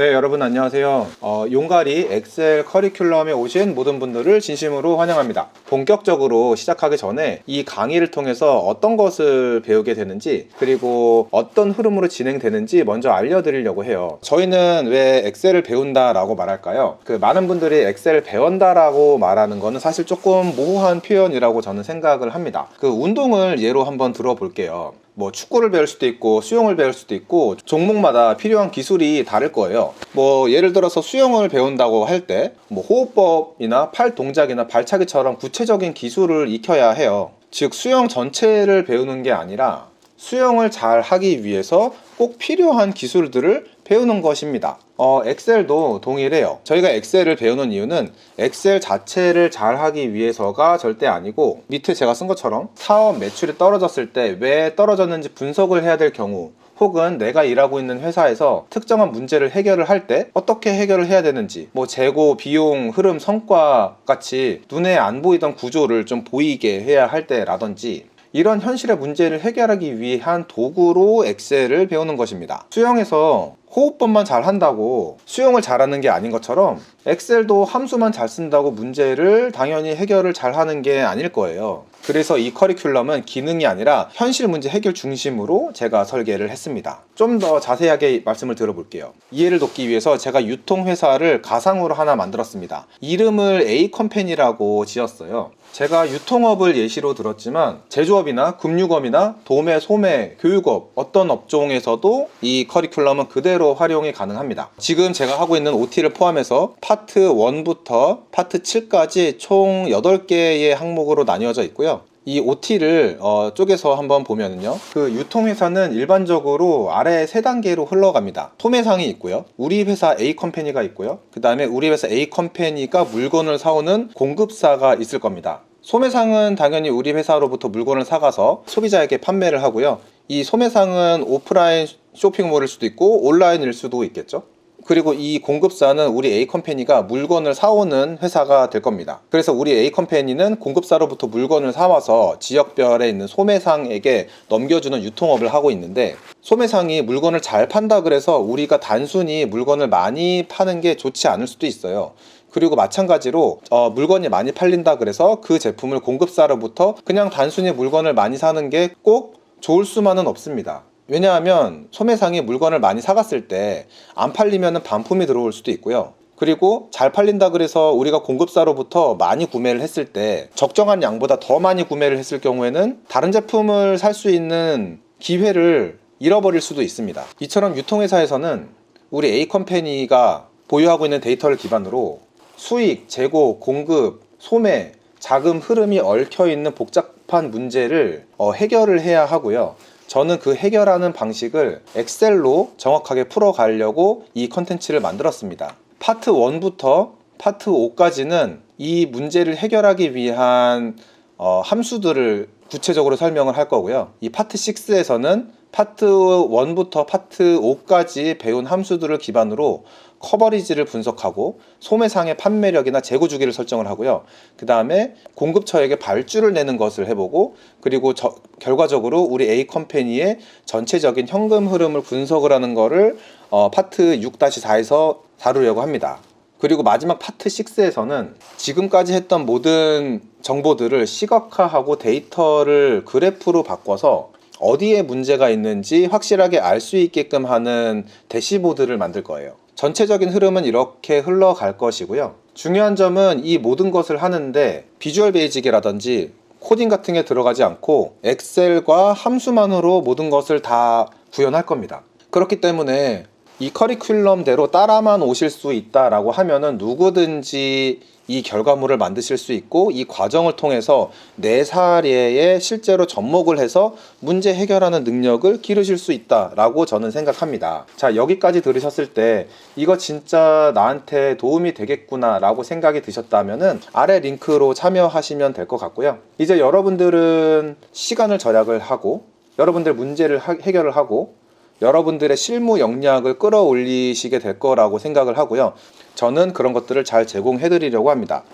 네, 여러분 안녕하세요. 어, 용가리 엑셀 커리큘럼에 오신 모든 분들을 진심으로 환영합니다. 본격적으로 시작하기 전에 이 강의를 통해서 어떤 것을 배우게 되는지 그리고 어떤 흐름으로 진행되는지 먼저 알려드리려고 해요. 저희는 왜 엑셀을 배운다라고 말할까요? 그 많은 분들이 엑셀을 배운다라고 말하는 거는 사실 조금 모호한 표현이라고 저는 생각을 합니다. 그 운동을 예로 한번 들어볼게요. 뭐 축구를 배울 수도 있고 수영을 배울 수도 있고 종목마다 필요한 기술이 다를 거예요. 뭐 예를 들어서 수영을 배운다고 할 때 뭐 호흡법이나 팔 동작이나 발차기처럼 구체적인 기술을 익혀야 해요. 즉 수영 전체를 배우는 게 아니라 수영을 잘 하기 위해서 꼭 필요한 기술들을 배우는 것입니다. 어, 엑셀도 동일해요. 저희가 엑셀을 배우는 이유는 엑셀 자체를 잘 하기 위해서가 절대 아니고 밑에 제가 쓴 것처럼 사업 매출이 떨어졌을 때 왜 떨어졌는지 분석을 해야 될 경우 혹은 내가 일하고 있는 회사에서 특정한 문제를 해결을 할 때 어떻게 해결을 해야 되는지 뭐 재고, 비용, 흐름, 성과 같이 눈에 안 보이던 구조를 좀 보이게 해야 할 때라든지 이런 현실의 문제를 해결하기 위한 도구로 엑셀을 배우는 것입니다. 수영에서 호흡법만 잘 한다고 수영을 잘하는 게 아닌 것처럼 엑셀도 함수만 잘 쓴다고 문제를 당연히 해결을 잘 하는 게 아닐 거예요. 그래서 이 커리큘럼은 기능이 아니라 현실 문제 해결 중심으로 제가 설계를 했습니다. 좀 더 자세하게 말씀을 들어볼게요. 이해를 돕기 위해서 제가 유통회사를 가상으로 하나 만들었습니다. 이름을 A 컴퍼니라고 지었어요. 제가 유통업을 예시로 들었지만 제조업이나 금융업이나 도매, 소매, 교육업 어떤 업종에서도 이 커리큘럼은 그대로 활용이 가능합니다. 지금 제가 하고 있는 OT를 포함해서 파트 1부터 파트 7까지 총 8개의 항목으로 나뉘어져 있고요. 이 OT를 어, 쪼개서 한번 보면은요. 그 유통회사는 일반적으로 아래 세 단계로 흘러갑니다. 소매상이 있고요. 우리 회사 A 컴퍼니가 있고요. 그 다음에 우리 회사 A 컴퍼니가 물건을 사오는 공급사가 있을 겁니다. 소매상은 당연히 우리 회사로부터 물건을 사가서 소비자에게 판매를 하고요. 이 소매상은 오프라인 쇼핑몰일 수도 있고 온라인일 수도 있겠죠. 그리고 이 공급사는 우리 A 컴퍼니가 물건을 사오는 회사가 될 겁니다. 그래서 우리 A 컴퍼니는 공급사로부터 물건을 사와서 지역별에 있는 소매상에게 넘겨주는 유통업을 하고 있는데 소매상이 물건을 잘 판다 그래서 우리가 단순히 물건을 많이 파는 게 좋지 않을 수도 있어요. 그리고 마찬가지로 어, 물건이 많이 팔린다 그래서 그 제품을 공급사로부터 그냥 단순히 물건을 많이 사는 게 꼭 좋을 수만은 없습니다. 왜냐하면 소매상이 물건을 많이 사갔을 때 안 팔리면 반품이 들어올 수도 있고요. 그리고 잘 팔린다 그래서 우리가 공급사로부터 많이 구매를 했을 때 적정한 양보다 더 많이 구매를 했을 경우에는 다른 제품을 살 수 있는 기회를 잃어버릴 수도 있습니다. 이처럼 유통회사에서는 우리 A 컴퍼니가 보유하고 있는 데이터를 기반으로 수익, 재고, 공급, 소매, 자금 흐름이 얽혀 있는 복잡한 문제를 어, 해결을 해야 하고요. 저는 그 해결하는 방식을 엑셀로 정확하게 풀어가려고 이 컨텐츠를 만들었습니다. 파트 1부터 파트 5까지는 이 문제를 해결하기 위한 어, 함수들을 구체적으로 설명을 할 거고요. 이 파트 6에서는 파트 1부터 파트 5까지 배운 함수들을 기반으로 커버리지를 분석하고 소매상의 판매력이나 재고 주기를 설정을 하고요. 그 다음에 공급처에게 발주를 내는 것을 해보고 그리고 저, 결과적으로 우리 A 컴퍼니의 전체적인 현금 흐름을 분석을 하는 거를 어, 파트 6-4에서 다루려고 합니다. 그리고 마지막 파트 6에서는 지금까지 했던 모든 정보들을 시각화하고 데이터를 그래프로 바꿔서 어디에 문제가 있는지 확실하게 알 수 있게끔 하는 대시보드를 만들 거예요. 전체적인 흐름은 이렇게 흘러갈 것이고요. 중요한 점은 이 모든 것을 하는데 비주얼 베이직이라든지 코딩 같은 게 들어가지 않고 엑셀과 함수만으로 모든 것을 다 구현할 겁니다. 그렇기 때문에 이 커리큘럼대로 따라만 오실 수 있다라고 하면은 누구든지 이 결과물을 만드실 수 있고 이 과정을 통해서 내 사례에 실제로 접목을 해서 문제 해결하는 능력을 기르실 수 있다라고 저는 생각합니다. 자, 여기까지 들으셨을 때 이거 진짜 나한테 도움이 되겠구나라고 생각이 드셨다면은 아래 링크로 참여하시면 될 것 같고요. 이제 여러분들은 시간을 절약을 하고 여러분들 문제를 하- 해결을 하고 여러분들의 실무 역량을 끌어올리시게 될 거라고 생각을 하고요. 저는 그런 것들을 잘 제공해 드리려고 합니다.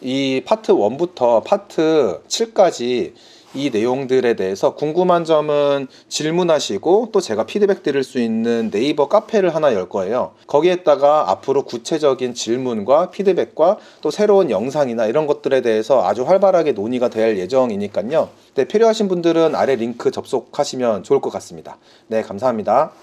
이 파트 1부터 파트 7까지 이 내용들에 대해서 궁금한 점은 질문하시고 또 제가 피드백 드릴 수 있는 네이버 카페를 하나 열 거예요. 거기에다가 앞으로 구체적인 질문과 피드백과 또 새로운 영상이나 이런 것들에 대해서 아주 활발하게 논의가 될 예정이니까요. 네, 필요하신 분들은 아래 링크 접속하시면 좋을 것 같습니다. 네, 감사합니다.